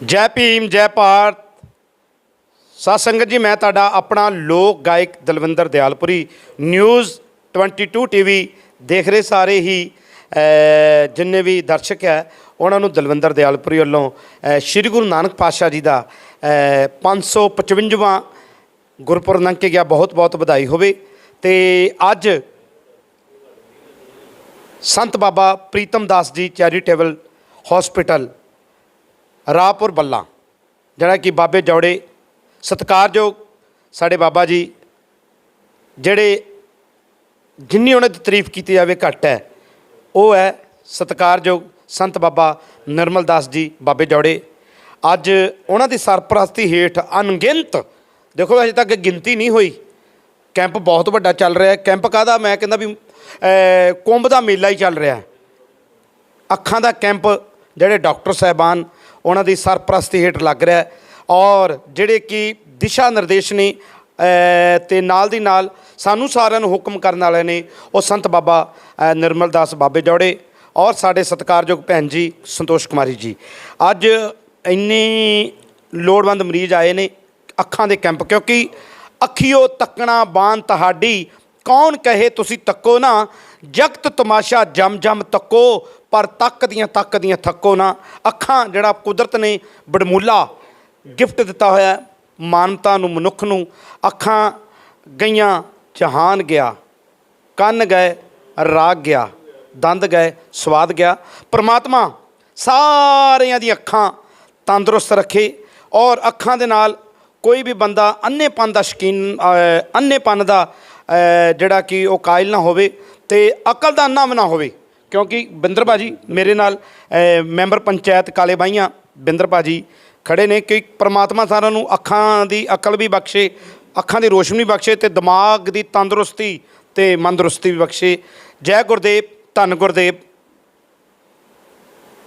ਜੈ ਭੀਮ ਜੈ ਭਾਰਤ। ਸਾਧ ਸੰਗਤ ਜੀ ਮੈਂ ਤੁਹਾਡਾ ਆਪਣਾ ਲੋਕ ਗਾਇਕ ਦਲਵਿੰਦਰ ਦਿਆਲਪੁਰੀ। ਨਿਊਜ਼ 22 ਟੀਵੀ ਦੇਖ ਰਹੇ ਸਾਰੇ ਹੀ ਜਿੰਨੇ ਵੀ ਦਰਸ਼ਕ ਹੈ ਉਹਨਾਂ ਨੂੰ ਦਲਵਿੰਦਰ ਦਿਆਲਪੁਰੀ ਵੱਲੋਂ ਸ਼੍ਰੀ ਗੁਰੂ ਨਾਨਕ ਪਾਤਸ਼ਾਹ ਜੀ ਦਾ ਅ, 555ਵਾਂ ਗੁਰਪੁਰਬ ਲੰਘ ਕੇ ਗਿਆ। ਬਹੁਤ ਬਹੁਤ ਵਧਾਈ ਹੋਵੇ। ਤੇ ਅੱਜ ਸੰਤ ਬਾਬਾ ਪ੍ਰੀਤਮ ਦਾਸ ਜੀ ਚੈਰੀਟੇਬਲ ਹਸਪੀਟਲ ਰਾਪੁਰ ਬੱਲਾ, ਜਿਹੜਾ ਕਿ ਬਾਬੇ ਜੌੜੇ ਸਤਿਕਾਰਯੋਗ ਸਾਡੇ ਬਾਬਾ ਜੀ, ਜਿਹੜੇ ਜਿੰਨੀ ਉਹਨਾਂ ਦੀ ਤਾਰੀਫ ਕੀਤੀ ਜਾਵੇ ਘੱਟ ਹੈ, ਉਹ ਹੈ ਸਤਿਕਾਰਯੋਗ ਸੰਤ ਬਾਬਾ ਨਿਰਮਲ ਦਾਸ ਜੀ ਬਾਬੇ ਜੌੜੇ। ਅੱਜ ਉਹਨਾਂ ਦੀ ਸਰਪ੍ਰਸਤੀ ਹੇਠ ਅਣਗਿਣਤ, ਦੇਖੋ ਅਜੇ ਤੱਕ ਗਿਣਤੀ ਨਹੀਂ ਹੋਈ, ਕੈਂਪ ਬਹੁਤ ਵੱਡਾ ਚੱਲ ਰਿਹਾ ਕੈਂਪ ਕਾਹਦਾ? ਮੈਂ ਕਹਿੰਦਾ ਵੀ ਕੁੰਭ ਦਾ ਮੇਲਾ ਹੀ ਚੱਲ ਰਿਹਾ ਅੱਖਾਂ ਦਾ ਕੈਂਪ, ਜਿਹੜੇ ਡਾਕਟਰ ਸਾਹਿਬਾਨ ਉਹਨਾਂ ਦੀ ਸਰਪ੍ਰਸਤੀ ਹੇਠ ਲੱਗ ਰਿਹਾ ਔਰ ਜਿਹੜੇ ਕਿ ਦਿਸ਼ਾ ਨਿਰਦੇਸ਼ ਨੇ ਅ, ਤੇ ਨਾਲ ਦੀ ਨਾਲ ਸਾਨੂੰ ਸਾਰਿਆਂ ਨੂੰ ਹੁਕਮ ਕਰਨ ਵਾਲੇ ਨੇ ਉਹ ਸੰਤ ਬਾਬਾ ਅ, ਨਿਰਮਲ ਦਾਸ ਬਾਬੇ ਜੋੜੇ ਔਰ ਸਾਡੇ ਸਤਿਕਾਰਯੋਗ ਭੈਣ ਜੀ ਸੰਤੋਸ਼ ਕੁਮਾਰੀ ਜੀ। ਅੱਜ ਇੰਨੇ ਲੋੜਵੰਦ ਮਰੀਜ਼ ਆਏ ਨੇ ਅੱਖਾਂ ਦੇ ਕੈਂਪ ਕਿਉਂਕਿ ਅੱਖੀਓ ਤੱਕਣਾ ਬਾਣ ਤੁਹਾਡੀ ਕੌਣ ਕਹੇ ਤੁਸੀਂ ਤੱਕੋ ਨਾ ਜਗਤ ਤਮਾਸ਼ਾ ਜਮ ਜਮ ਤੱਕੋ ਪਰ ਤੱਕ ਦੀਆਂ ਤੱਕ ਦੀਆਂ ਥੱਕੋ ਨਾ। ਅੱਖਾਂ ਜਿਹੜਾ ਕੁਦਰਤ ਨੇ ਬੜਮੂਲਾ ਗਿਫਟ ਦਿੱਤਾ ਹੋਇਆ ਹੈ, ਮਾਨਵਤਾ ਨੂੰ ਮਨੁੱਖ ਨੂੰ। ਅੱਖਾਂ ਗਈਆਂ ਜਹਾਨ ਗਿਆ। ਕੰਨ ਗਏ ਰਾਗ ਗਿਆ। ਦੰਦ ਗਏ ਸਵਾਦ ਗਿਆ। ਪ੍ਰਮਾਤਮਾ ਸਾਰਿਆਂ ਦੀਆਂ ਅੱਖਾਂ ਤੰਦਰੁਸਤ ਰੱਖੇ ਔਰ ਅੱਖਾਂ ਦੇ ਨਾਲ ਕੋਈ ਵੀ ਬੰਦਾ ਅੰਨੇਪਨ ਦਾ ਸ਼ਕੀਨ ਅ, ਅੰਨੇਪਨ ਦਾ ਜਿਹੜਾ ਕਿ ਉਹ ਕਾਇਲ ਨਾ ਹੋਵੇ ਤੇ ਅਕਲ ਦਾ ਅੰਨਾ ਵੀ ਨਾ ਹੋਵੇ। ਕਿਉਂਕਿ ਬਿੰਦਰ ਭਾਜੀ ਮੇਰੇ ਨਾਲ ਮੈਂਬਰ ਪੰਚਾਇਤ ਕਾਲੇ ਬਾਈਆਂ ਬਿੰਦਰ ਭਾਜੀ ਖੜੇ ਨੇ ਕਿ ਪ੍ਰਮਾਤਮਾ ਸਾਰਿਆਂ ਨੂੰ ਅੱਖਾਂ ਦੀ ਅਕਲ ਵੀ ਬਖਸ਼ੇ, ਅੱਖਾਂ ਦੀ ਰੋਸ਼ਨੀ ਬਖਸ਼ੇ ਤੇ ਦਿਮਾਗ ਦੀ ਤੰਦਰੁਸਤੀ ਤੇ ਮਨਦਰੁਸਤੀ ਵੀ ਬਖਸ਼ੇ। ਜੈ ਗੁਰਦੇਵ, ਧੰਨ ਗੁਰਦੇਵ।